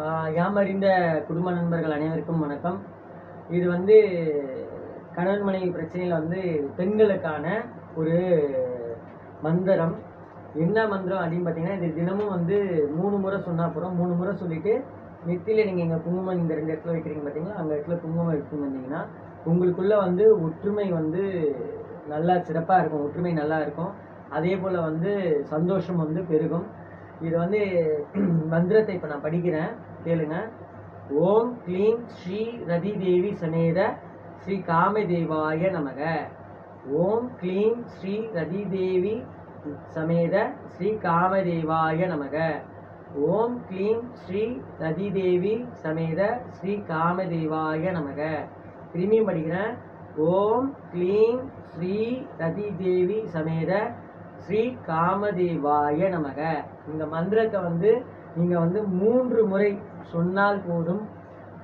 ஆஹ் யாமறிந்த குடும்ப நண்பர்கள் அனைவருக்கும் வணக்கம். இது வந்து கணவன் மனைவி பிரச்சனையில் வந்து பெண்களுக்கான ஒரு மந்திரம். என்ன மந்திரம் அப்படின்னு பார்த்தீங்கன்னா இது தினமும் வந்து மூணு முறை சொன்னால் அப்புறம் மூணு முறை சொல்லிட்டு நெத்தியில் நீங்கள் இங்கே குங்குமம் இந்த ரெண்டு இடத்துல வைக்கிறீங்க பார்த்தீங்களா அந்த இடத்துல குங்குமம் எடுத்துன்னு வந்தீங்கன்னா உங்களுக்குள்ளே வந்து ஒற்றுமை வந்து நல்லா சிறப்பாக இருக்கும். ஒற்றுமை நல்லா இருக்கும். அதே போல் வந்து சந்தோஷம் வந்து பெருகும். இது வந்து மந்திரத்தை இப்போ நான் படிக்கிறேன். கேளுங்க. ஓம் க்ளீம் ஸ்ரீ ரதி தேவி சமேத ஸ்ரீ காமதேவாய நமக. ஓம் க்ளீம் ஸ்ரீ ரதி தேவி சமேத ஸ்ரீ காமதேவாய நமக. ஓம் க்ளீம் ஸ்ரீ ரதி தேவி சமேத ஸ்ரீ காமதேவாய நமக. திரும்பியும் படிக்கிறேன். ஓம் க்ளீம் ஸ்ரீ ரதி தேவி சமேத ஸ்ரீ காமதேவாய நமக. இந்த மந்திரத்தை வந்து நீங்கள் வந்து மூன்று முறை சொன்னால் போதும்.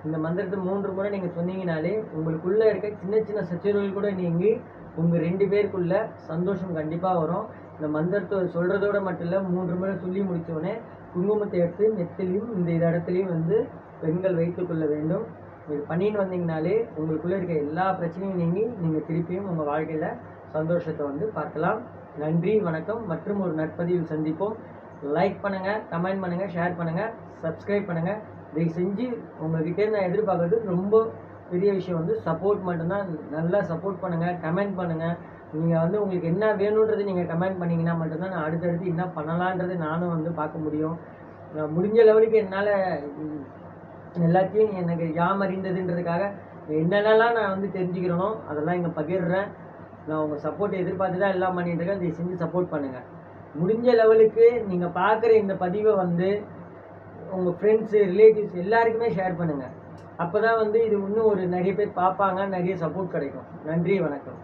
இந்த மந்திரத்தை மூன்று முறை நீங்கள் சொன்னீங்கனாலே உங்களுக்குள்ளே இருக்க சின்ன சின்ன சச்சரவுகள் கூட நீங்கி உங்கள் ரெண்டு பேருக்குள்ள சந்தோஷம் கண்டிப்பாக வரும். இந்த மந்திரத்தை சொல்கிறதோட மட்டும் இல்லை மூன்று முறை சொல்லி முடிச்ச குங்குமத்தை எடுத்து நெத்திலையும் இந்த இடத்துலையும் வந்து பெண்கள் வைத்துக் கொள்ள வேண்டும். இது பண்ணின்னு வந்தீங்கனாலே உங்களுக்குள்ளே இருக்க எல்லா பிரச்சனையும் நீங்கி நீங்கள் திருப்பியும் உங்கள் வாழ்க்கையில் சந்தோஷத்தை வந்து பார்க்கலாம். நன்றி வணக்கம். மற்றும் ஒரு நட்பதிவில் சந்திப்போம். லைக் பண்ணுங்கள் கமெண்ட் பண்ணுங்கள் ஷேர் பண்ணுங்கள் சப்ஸ்கிரைப் பண்ணுங்கள் இதை செஞ்சு உங்ககிட்ட நான் எதிர்பார்க்குறது ரொம்ப பெரிய விஷயம் வந்து சப்போர்ட் மட்டும்தான். நல்லா சப்போர்ட் பண்ணுங்கள் கமெண்ட் பண்ணுங்கள் நீங்கள் வந்து உங்களுக்கு என்ன வேணுன்றது நீங்கள் கமெண்ட் பண்ணிங்கன்னா மட்டும்தான் நான் அடுத்தடுத்து என்ன பண்ணலான்றது நானும் வந்து பார்க்க முடியும். நான் முடிஞ்ச லெவலுக்கு என்னால் எல்லாத்தையும் எனக்கு யாம் அறிந்ததுன்றதுக்காக என்னென்னலாம் நான் வந்து தெரிஞ்சுக்கிறேனோ அதெல்லாம் இங்கே பகிர்றேன். நான் உங்கள் சப்போர்ட் எதிர்பார்த்து தான் எல்லாம் பண்ணிட்டு இருக்கேன். இதை செஞ்சு சப்போர்ட் பண்ணுங்கள் முடிஞ்ச லெவலுக்கு நீங்கள் பார்க்குற இந்த பதிவை வந்து உங்கள் ஃப்ரெண்ட்ஸு ரிலேட்டிவ்ஸ் எல்லாருக்குமே ஷேர் பண்ணுங்கள் அப்போ தான் வந்து இது இன்னும் ஒரு நிறைய பேர் பார்ப்பாங்க நிறைய சப்போர்ட் கிடைக்கும். நன்றி வணக்கம்.